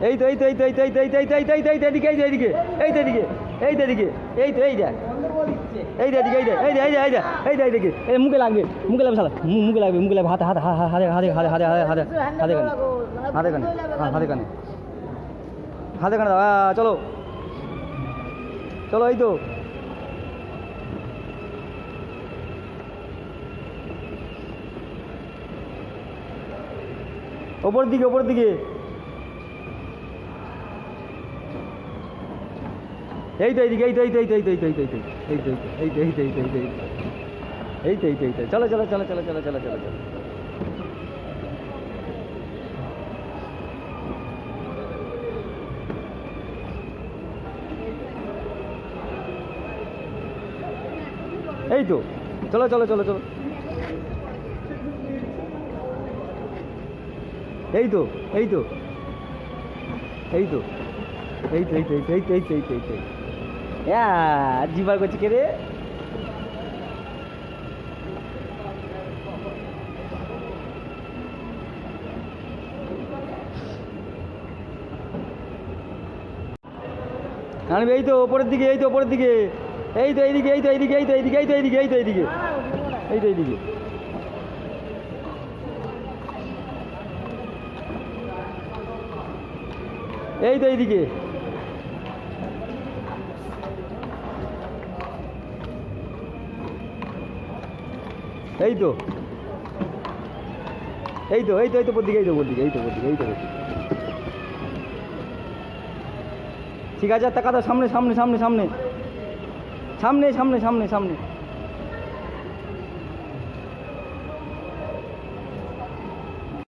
এই তো এই তো এই তো এই তো এই তো এই তো এই তো এই তো এই তো এইদিকে এই তো এদিকে এই তো এদিকে এই তো এই দেখ এই দেখ এই দেখ এই দেখ এই দেখ এই দেখ এই দেখ এদিকে এই মুখে লাগবে মুখে লাগবে সালা মুখে লাগবে মুখে লাগবে হাতে হাতে হাতে হাতে হাতে হাতে হাতে হাতে হাতে কানে হাতে কানে হাতে কানে হাতে কানে চলো চলো এই তো ওপর দিকে ওপর দিকে এই তো এইদিকে এই তো এই তো এই তো এই তো এই তো এই তো এই তো এই তো এই তো এই তো এই তো এই তো এই তো এই তো চলো চলো চলো চলো চলো চলো চলো চলো এই তো চলো চলো চলো চলো এই তো এই তো এই তো এই তো এই তো এই তো এই তো এই তো এই তো হ্যাঁ জিবার করছি কে রে আনবে এই তো ওপরের দিকে এই তো ওপরের দিকে এই তো এইদিকে এই তো এইদিকে এই তো এইদিকে এই তো এইদিকে এই তো এইদিকে এই তো এইদিকে এই তো এইদিকে। এই তো। এই তো এই তো এই তো দিকে এই তো দিকে এই তো দিকে এই তো ঠিক আছে টাকা দাও সামনে সামনে সামনে। সামনে সামনে সামনে সামনে।